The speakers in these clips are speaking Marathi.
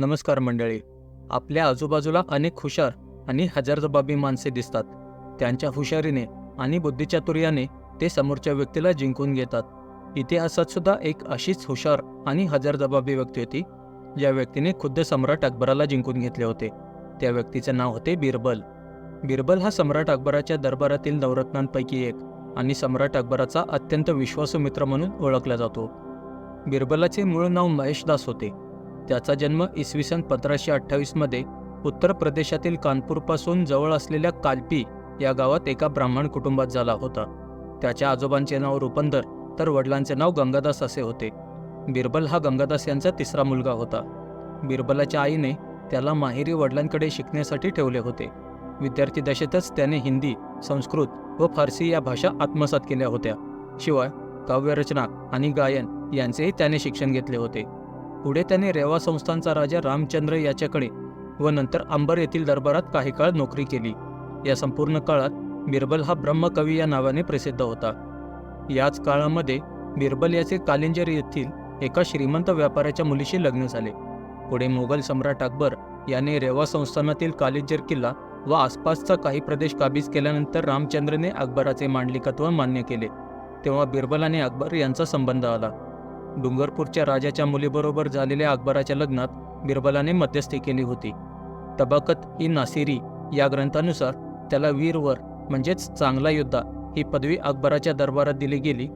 नमस्कार मंडळी. आपल्या आजूबाजूला अनेक हुशार आणि हजारजबाबी माणसे दिसतात. त्यांच्या हुशारीने आणि बुद्धिचातुर्याने ते समोरच्या व्यक्तीला जिंकून घेतात. इतिहासात सुद्धा एक अशीच हुशार आणि हजारजबाबी व्यक्ती होती ज्या व्यक्तीने खुद्द सम्राट अकबराला जिंकून घेतले होते. त्या व्यक्तीचे नाव होते बिरबल. बिरबल हा सम्राट अकबराच्या दरबारातील नवरत्नांपैकी एक आणि सम्राट अकबराचा अत्यंत विश्वासू मित्र म्हणून ओळखला जातो. बिरबलाचे मूळ नाव महेशदास होते. त्याचा जन्म इसवी सन पंधराशे अठ्ठावीसमध्ये उत्तर प्रदेशातील कानपूरपासून जवळ असलेल्या कालपी या गावात एका ब्राह्मण कुटुंबात झाला होता. त्याच्या आजोबांचे नाव रुपंदर तर वडिलांचे नाव गंगादास असे होते. बिरबल हा गंगादास यांचा तिसरा मुलगा होता. बिरबलाच्या आईने त्याला माहेरी वडिलांकडे शिकण्यासाठी ठेवले होते. विद्यार्थी दशेतच त्याने हिंदी संस्कृत व फारसी या भाषा आत्मसात केल्या होत्या. शिवाय काव्यरचना आणि गायन यांचेही त्याने शिक्षण घेतले होते. पुढे त्याने रेवा संस्थांचा राजा रामचंद्र याच्याकडे व नंतर अंबर येथील दरबारात काही काळ नोकरी केली. या संपूर्ण काळात बिरबल हा ब्रह्मकवी या नावाने प्रसिद्ध होता. याच काळामध्ये बिरबल याचे कालिंजर येथील एका श्रीमंत व्यापाऱ्याच्या मुलीशी लग्न झाले. पुढे मोगल सम्राट अकबर याने रेवा संस्थानातील कालिंजर किल्ला व आसपासचा काही प्रदेश काबीज केल्यानंतर रामचंद्रने अकबराचे मांडलिकत्व मान्य केले. तेव्हा बिरबल आणि अकबर यांचा संबंध आला. डुंगरपूरच्या राजाच्या मुलीबरोबर झालेल्या अकबराच्या लग्नात बिरबलाने मध्यस्थी केली होती. तबाकत ही नासिरी या ग्रंथानुसार त्याला वीरवर म्हणजेच चांगला योद्धा ही पदवी अकबराच्या दरबारात दिली गेली.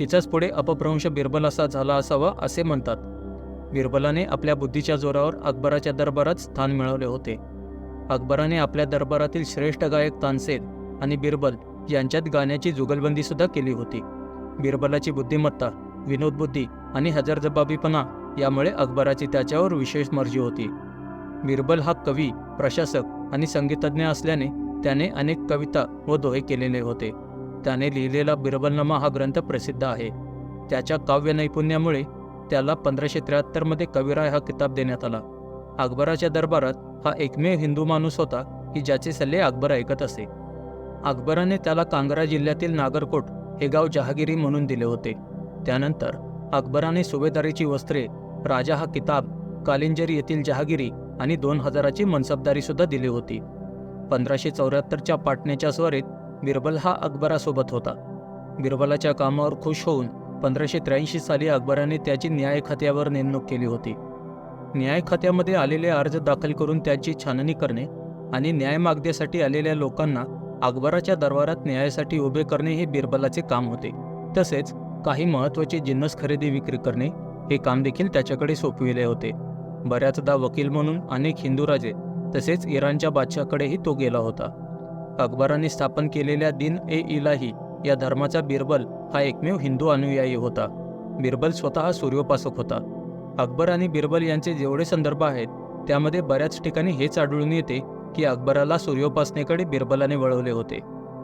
तिचाच पुढे अपभ्रंश बिरबल असा झाला असावा असे म्हणतात. बिरबलाने आपल्या बुद्धीच्या जोरावर अकबराच्या दरबारात स्थान मिळवले होते. अकबराने आपल्या दरबारातील श्रेष्ठ गायक तानसेन आणि बिरबल यांच्यात गाण्याची जुगलबंदीसुद्धा केली होती. बिरबलाची बुद्धिमत्ता विनोदबुद्धी आणि हजरजबाबीपणा यामुळे अकबराची त्याच्यावर विशेष मर्जी होती. बिरबल हा कवी प्रशासक आणि संगीतज्ञ असल्याने त्याने अनेक कविता व दोहे केलेले होते. त्याने लिहिलेला बिरबलनामा हा ग्रंथ प्रसिद्ध आहे. त्याच्या काव्य नैपुण्यामुळे त्याला पंधराशे त्र्याहत्तरमध्ये कविराय हा किताब देण्यात आला. अकबराच्या दरबारात हा एकमेव हिंदू माणूस होता की ज्याचे सल्ले अकबर ऐकत असे. अकबराने त्याला कांगरा जिल्ह्यातील नागरकोट हे गाव जहागिरी म्हणून दिले होते. त्यानंतर अकबराने सुभेदारीची वस्त्रे राजा हा किताब कालिंजर येथील जहागिरी आणि दोन हजाराची मनसबदारी सुद्धा दिली होती. पंधराशे चौऱ्याहत्तरच्या पाटण्याच्या स्वारीत बिरबल हा अकबरासोबत होता. बिरबलाच्या कामावर खुश होऊन पंधराशे त्र्याऐंशी साली अकबराने त्याची न्याय खात्यावर नेमणूक केली होती. न्याय खात्यामध्ये आलेले अर्ज दाखल करून त्याची छाननी करणे आणि न्याय मागण्यासाठी आलेल्या लोकांना अकबराच्या दरबारात न्यायासाठी उभे करणे हे बिरबलाचे काम होते. तसेच काही महत्त्वाचे जिन्नस खरेदी विक्री करणे हे काम देखील त्याच्याकडे सोपविले होते. बऱ्याचदा वकील म्हणून अनेक हिंदू राजे तसेच इराणच्या बादशाहकडेही तो गेला होता. अकबराने स्थापन केलेल्या दिन ए इलाही या धर्माचा बिरबल हा एकमेव हिंदू अनुयायी होता. बिरबल स्वतः सूर्योपासक होता. अकबर आणि बिरबल यांचे जेवढे संदर्भ आहेत त्यामध्ये बऱ्याच ठिकाणी हेच आढळून येते की अकबराला सूर्योपासनेकडे बिरबलाने वळवले होते.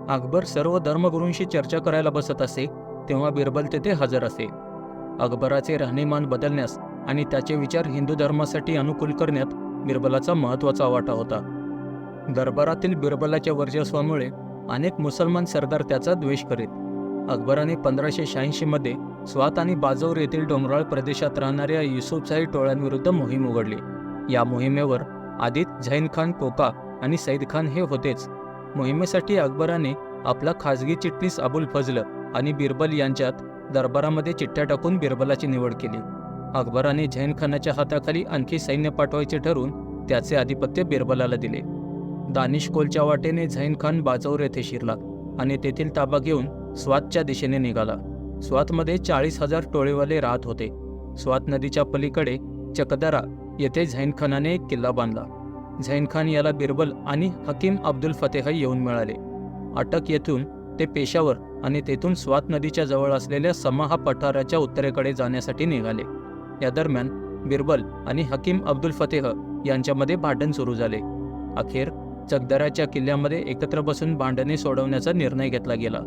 अकबर सर्व धर्मगुरूंशी चर्चा करायला बसत असे तेव्हा बिरबल तेथे हजर असे. अकबराचे राहणीमान बदलण्यास आणि त्याचे विचार हिंदू धर्मासाठी अनुकूल करण्यात बिरबलाचा महत्त्वाचा वाटा होता. दरबारातील बिरबलाच्या वर्चस्वामुळे अनेक मुसलमान सरदार त्याचा द्वेष करीत अकबराने पंधराशे शहाऐंशीमध्ये स्वात आणि बाजौर येथील डोंगराळ प्रदेशात राहणाऱ्या युसुफशाही टोळ्यांविरुद्ध मोहीम उघडली. या मोहिमेवर आदित झैन खान कोका आणि सईद खान हे होतेच. मोहिमेसाठी अकबराने आपला खाजगी चिटणीस अबुल फजल आणि बिरबल यांच्यात दरबारामध्ये चिठ्ठ्या टाकून बिरबलाची निवड केली. अकबराने झैन खानाच्या हाताखाली आणखी सैन्य पाठवायचे ठरून त्याचे आधिपत्य बिरबलाला दिले. दानिश कोलच्या वाटेने झैन खान बाजौर येथे शिरला आणि तेथील ताबा घेऊन स्वातच्या दिशेने निघाला. स्वातमध्ये चाळीस हजार टोळेवाले राहत होते. स्वात नदीच्या पलीकडे चकदरा येथे झैन खानाने एक किल्ला बांधला. झैन खान याला बिरबल आणि हकीम अब्दुल फतेह येऊन मिळाले. अटक येथून ते पेशावर आणि तेथून स्वात नदीच्या जवळ असलेल्या समाहा पठाराच्या उत्तरेकडे जाण्यासाठी निघाले. या दरम्यान बिरबल आणि हकीम अब्दुल फतेह यांच्यामध्ये भांडण सुरू झाले. अखेर चकदराच्या किल्ल्यामध्ये एकत्र बसून भांडणे सोडवण्याचा निर्णय घेतला गेला.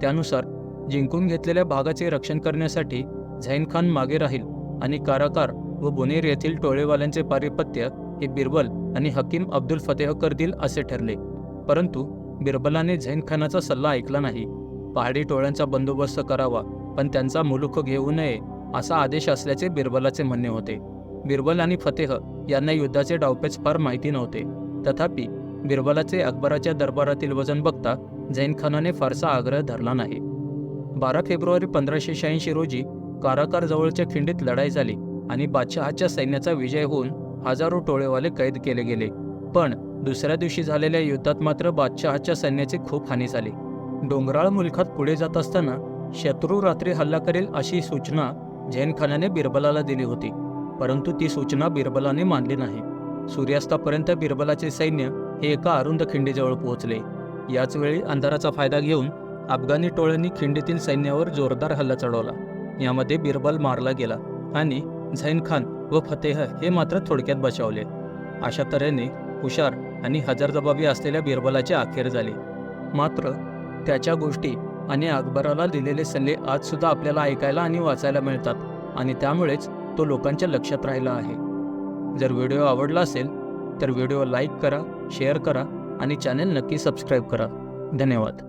त्यानुसार जिंकून घेतलेल्या भागाचे रक्षण करण्यासाठी झैन खान मागे राहील आणि काराकार व बुनेर येथील टोळेवाल्यांचे पारिपत्य हे बिरबल आणि हकीम अब्दुल फतेह करतील असे ठरले. परंतु बिरबलाने झैन खानाचा सल्ला ऐकला नाही. पहाडी टोळ्यांचा बंदोबस्त करावा पण त्यांचा मुलुख घेऊ नये असा आदेश असल्याचे बिरबलाचे म्हणणे होते. बिरबल आणि फतेह यांना युद्धाचे डावपेच फार माहिती नव्हते. तथापि बिरबलाचे अकबराच्या दरबारातील वजन बघता झैन खानाने फारसा आग्रह धरला नाही. बारा फेब्रुवारी पंधराशे शहाऐंशी रोजी काराकारजवळच्या खिंडीत लढाई झाली आणि बादशहाच्या सैन्याचा विजय होऊन हजारो टोळेवाले कैद केले गेले. पण दुसऱ्या दिवशी झालेल्या युद्धात मात्र बादशहाच्या सैन्याची खूप हानी झाली. डोंगराळ मुलखात पुढे जात असताना शत्रू रात्री हल्ला करेल अशी सूचना झैनखानाने बिरबलाला दिली होती. परंतु ती सूचना बिरबलाने मानली नाही. सूर्यास्तापर्यंत बिरबलाचे सैन्य हे एका अरुंद खिंडीजवळ पोहोचले. याचवेळी अंधाराचा फायदा घेऊन अफगाणी टोळ्यांनी खिंडीतील सैन्यावर जोरदार हल्ला चढवला. यामध्ये बिरबल मारला गेला आणि झैन खान व फतेह हे मात्र थोडक्यात बचावले. अशा तऱ्हेने हुशार आणि हजरजबाबी असलेल्या बिरबलाचे अखेर झाले. मात्र त्याच्या गोष्टी आणि अकबराला दिलेले सल्ले आजसुद्धा आपल्याला ऐकायला आणि वाचायला मिळतात. आणि त्यामुळेच तो लोकांच्या लक्षात राहिला आहे. जर व्हिडिओ आवडला असेल तर व्हिडिओ लाईक करा शेअर करा आणि चॅनेल नक्की सबस्क्राईब करा. धन्यवाद.